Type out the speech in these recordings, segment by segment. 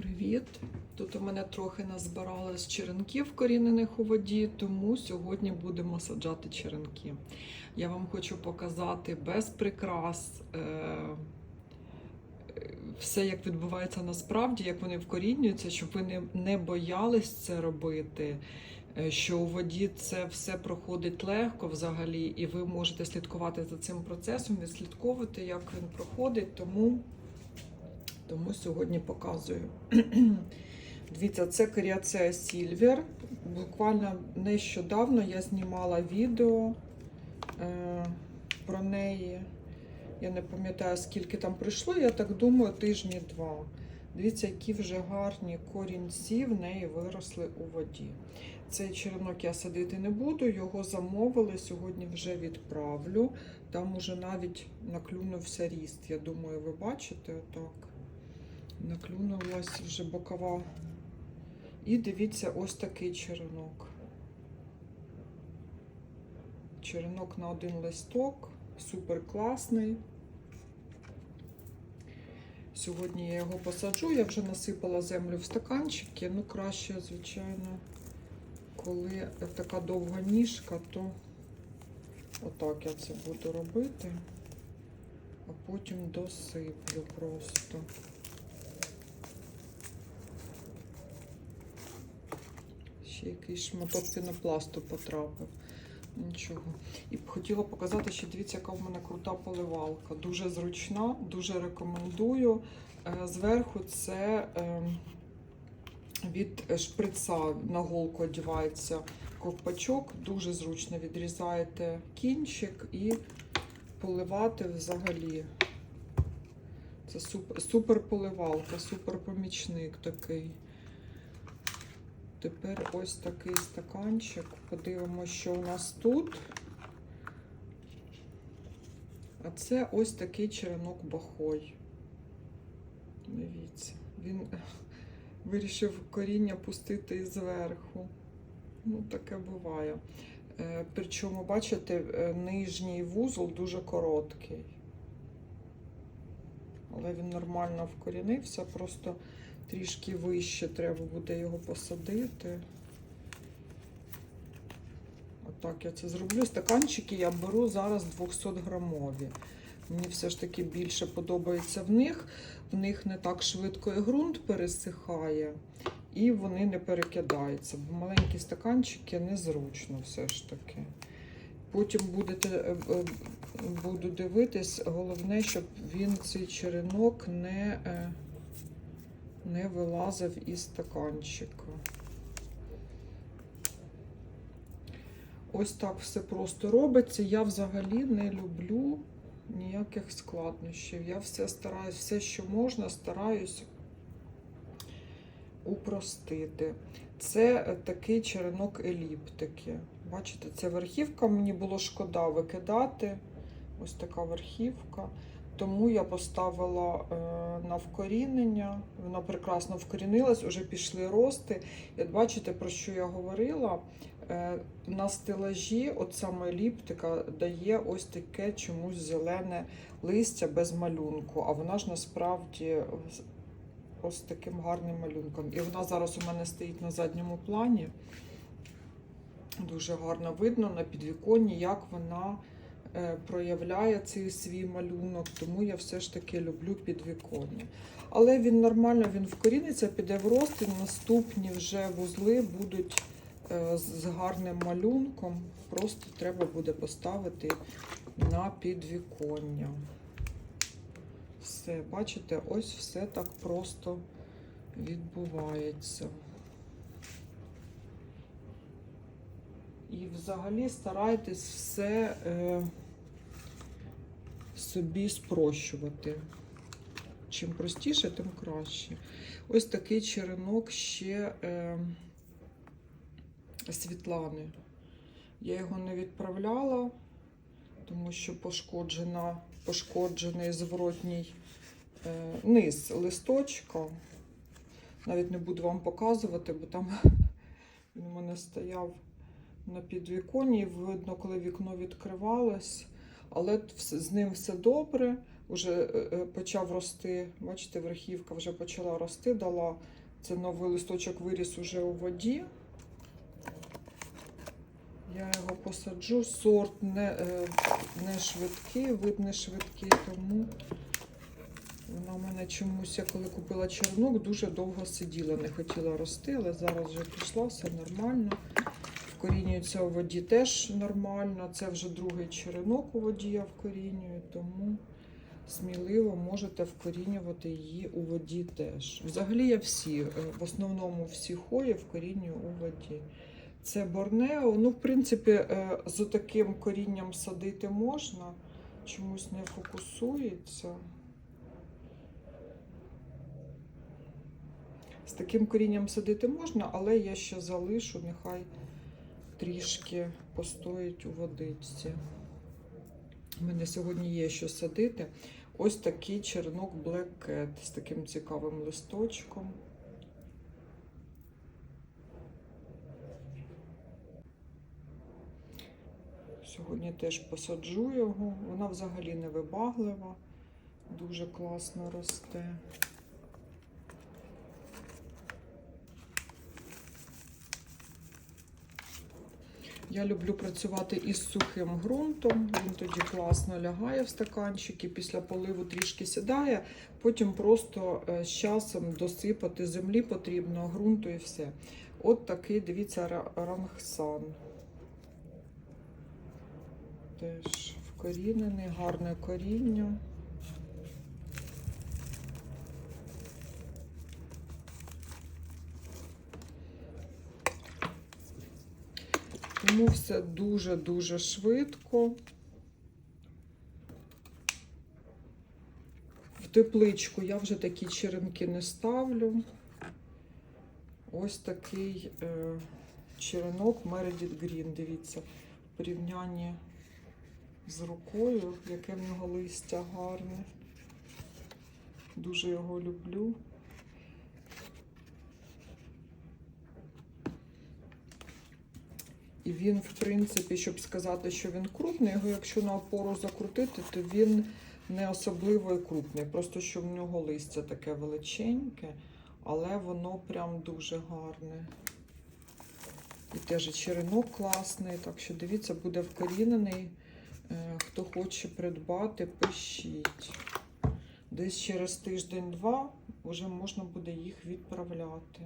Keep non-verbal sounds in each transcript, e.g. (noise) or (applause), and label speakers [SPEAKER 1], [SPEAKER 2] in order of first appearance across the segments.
[SPEAKER 1] Привіт! Тут у мене трохи назбиралось черенків корінених у воді, тому сьогодні будемо саджати черенки. Я вам хочу показати без прикрас е, все, як відбувається насправді, як вони вкорінюються, щоб ви не, не боялись це робити. е, Що у воді це все проходить легко взагалі, і ви можете слідкувати за цим процесом, відслідковувати, як він проходить. Тому тому сьогодні показую. (clears throat) Дивіться, це Коріацея Сільвер. Буквально нещодавно я знімала відео е, про неї. Я не пам'ятаю, скільки там пройшло, я так думаю, тижні два. Дивіться, які вже гарні корінці в неї виросли у воді. Цей черенок я садити не буду, його замовили, сьогодні вже відправлю. Там уже навіть наклюнувся ріст. Я думаю, ви бачите отак. Наклюнулась вже бокова. І дивіться, ось такий черенок. Черенок на один листок, супер класний. Сьогодні я його посаджу, я вже насипала землю в стаканчики. Ну, краще, звичайно, коли така довга ніжка, то отак я це буду робити, а потім досиплю просто. Ще якийсь шматок пінопласту потрапив. Нічого. І хотіла показати, що дивіться, яка в мене крута поливалка. Дуже зручна, дуже рекомендую. Е, Зверху це е, від шприца на голку одівається ковпачок. Дуже зручно відрізаєте кінчик і поливати взагалі. Це супер, супер поливалка, супер помічник такий. Тепер ось такий стаканчик. Подивимося, що у нас тут. А це ось такий черенок бахой. Дивіться, він (laughs) вирішив коріння пустити зверху. Ну, таке буває. Е, Причому, бачите, е, нижній вузол дуже короткий. Але він нормально вкорінився, просто трішки вище треба буде його посадити. Отак я це зроблю. Стаканчики я беру зараз 200 грамові. Мені все ж таки більше подобається в них. В них не так швидко і ґрунт пересихає, і вони не перекидаються. Бо маленькі стаканчики незручно все ж таки. Потім будете, е, е, буду дивитись, головне, щоб він цей черенок не. Не вилазив із стаканчика. Ось так все просто робиться. Я взагалі не люблю ніяких складнощів. Я все стараюсь, все, що можна, стараюсь упростити. Це е, такий черенок еліптики. Бачите, це верхівка, мені було шкода викидати. Ось така верхівка. Тому я поставила е, на вкорінення. Вона прекрасно вкорінилась, вже пішли рости. І от бачите, про що я говорила? Е, на стелажі, от саме еліптика, дає ось таке чомусь зелене листя без малюнку. А вона ж насправді ось таким гарним малюнком. І вона зараз у мене стоїть на задньому плані. Дуже гарно видно на підвіконні, як вона проявляє цей свій малюнок, тому я все ж таки люблю підвіконня. Але він нормально він вкоріниться, піде в рост, і наступні вже вузли будуть е, з гарним малюнком. Просто треба буде поставити на підвіконня. Все, бачите, ось все так просто відбувається. І взагалі старайтесь все е, собі спрощувати. Чим простіше, тим краще. Ось такий черенок ще е, Світлани. Я його не відправляла, тому що пошкоджена, пошкоджений зворотній е, низ листочка. Навіть не буду вам показувати, бо там (laughs) він у мене стояв на підвіконні. Видно, коли вікно відкривалось. Але з ним все добре. вже е, е, почав рости. Бачите, верхівка вже почала рости, дала. Це новий листочок виріс уже у воді. Я його посаджу. Сорт не, е, не швидкий, вид не швидкий, тому вона в мене чомусь, я коли купила чернок, дуже довго сиділа, не хотіла рости, але зараз вже пішла, все нормально. Вкорінюється у воді теж нормально. Це вже другий черенок у воді я вкорінюю, тому сміливо можете вкорінювати її у воді теж. Взагалі я всі, е, в основному всі хої вкорінюю у воді. Це борнео. Ну, в принципі, е, з таким корінням садити можна, чомусь не фокусується. З таким корінням садити можна, але я ще залишу, нехай трішки постоїть у водичці. У мене сьогодні є що садити. Ось такий чернок Black Cat з таким цікавим листочком. Сьогодні теж посаджу його. Вона взагалі не вибаглива, дуже класно росте. Я люблю працювати із сухим ґрунтом. Він тоді класно лягає в стаканчики, після поливу трішки сідає, потім просто е, з часом досипати землі потрібно, ґрунту і все. От такий, дивіться, рангсан. Теж вкорінений, гарне коріння. Тому дуже-дуже швидко. В тепличку я вже такі черенки не ставлю. Ось такий е, черенок Meredith Green, дивіться, в порівнянні з рукою, яке в нього листя гарне. Дуже його люблю. І він, в принципі, щоб сказати, що він крупний, його якщо на опору закрутити, то він не особливо і крупний. Просто що в нього листя таке величеньке, але воно прям дуже гарне. І теж і черенок класний, так що дивіться, буде вкорінений. Е, Хто хоче придбати, пишіть. Десь через тиждень-два вже можна буде їх відправляти.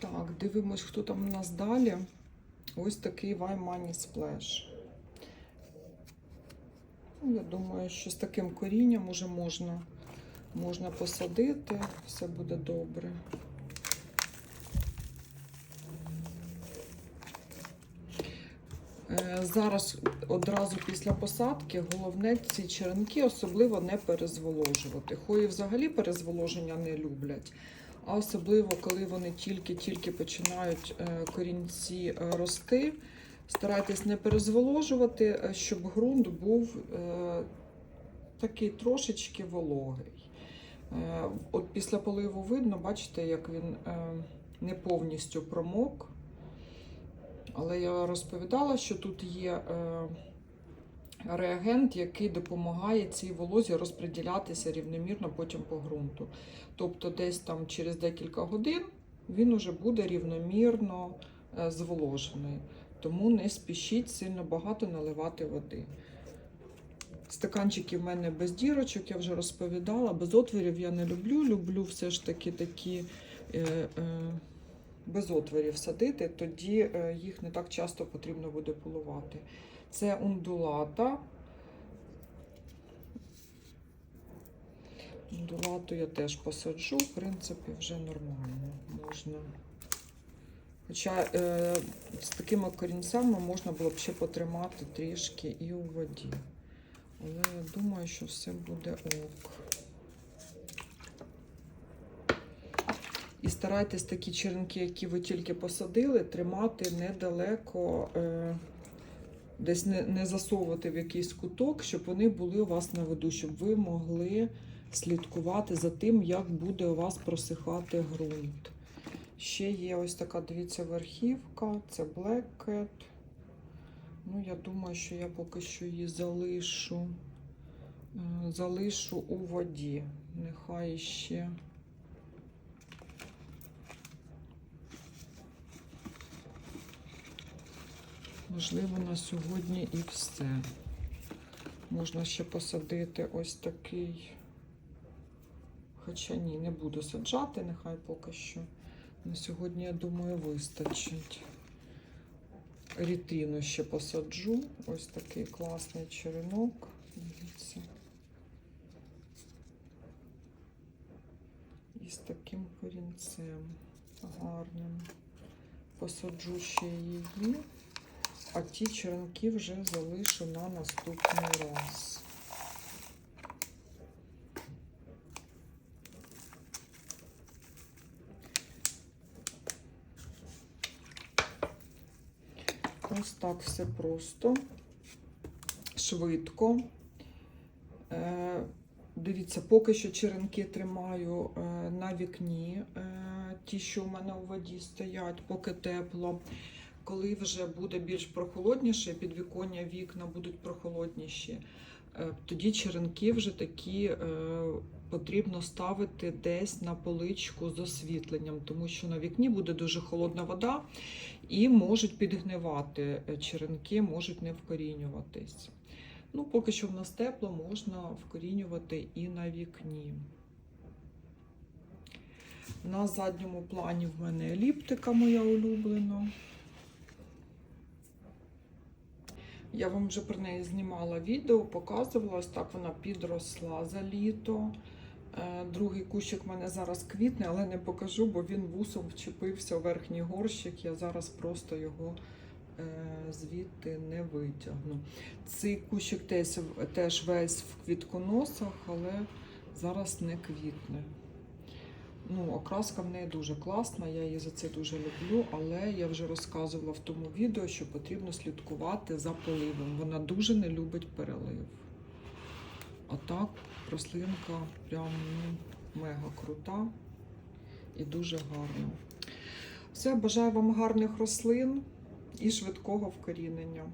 [SPEAKER 1] Так, дивимось, хто там у нас далі. Ось такий Why Money Splash. Ну, Я думаю, що з таким корінням уже можна, можна посадити, все буде добре. Е, Зараз одразу після посадки головне ці черенки особливо не перезволожувати. Хої взагалі перезволоження не люблять, а особливо коли вони тільки-тільки починають е, корінці е, рости. Старайтесь не перезволожувати, е, щоб ґрунт був такий трошечки вологий. От після поливу видно, бачите, як він не повністю промок. Але я розповідала, що тут є реагент, який допомагає цій волозі розподілятися рівномірно потім по ґрунту. Тобто, десь там через декілька годин він уже буде рівномірно е, зволожений. Тому не спішіть сильно багато наливати води. Стаканчики в мене без дірочок, я вже розповідала. Без отворів я не люблю. Люблю все ж таки такі е, е, без отворів садити, тоді е, їх не так часто потрібно буде поливати. Це ундулата. Ундулату я теж посаджу, в принципі, вже нормально можна. Хоча е, з такими корінцями можна було б ще потримати трішки і у воді. Але я думаю, що все буде ок. І старайтесь такі черенки, які ви тільки посадили, тримати недалеко, е, десь не, не засовувати в якийсь куток, щоб вони були у вас на виду, щоб ви могли слідкувати за тим, як буде у вас просихати ґрунт. Ще є ось така, дивіться, верхівка, це Black Cat. Ну, я думаю, що я поки що її залишу. е, Залишу у воді. Нехай ще. Можливо, на сьогодні і все. Можна ще посадити ось такий. Хоча ні, не буду саджати, нехай поки що. На сьогодні, я думаю, вистачить. Рітину ще посаджу. Ось такий класний черенок. Дивіться. І з таким корінцем гарним. Посаджу ще її, а ті черенки вже залишу на наступний раз. Ось так все просто, швидко. Е, Дивіться, поки що черенки тримаю е, на вікні, е, ті, що в мене у воді стоять, поки тепло. Коли вже буде більш прохолодніше, підвіконня вікна будуть прохолодніші, е, тоді черенки вже такі е, потрібно ставити десь на поличку з освітленням, тому що на вікні буде дуже холодна вода і можуть підгнивати е, черенки, можуть не вкорінюватись. Ну, поки що в нас тепло, можна вкорінювати і на вікні. На задньому плані в мене еліптика моя улюблена. Я вам вже про неї знімала відео, показувала, ось так вона підросла за літо. Е, Другий кущик в мене зараз квітне, але не покажу, бо він вусом вчепився у верхній горщик. Я зараз просто його е, звідти не витягну. Цей кущик теж весь в квітконосах, але зараз не квітне. Ну, окраска в неї дуже класна, я її за це дуже люблю, але я вже розказувала в тому відео, що потрібно слідкувати за поливом. Вона дуже не любить перелив. А так, рослинка прям ну, мега крута і дуже гарна. Все, бажаю вам гарних рослин і швидкого вкорінення.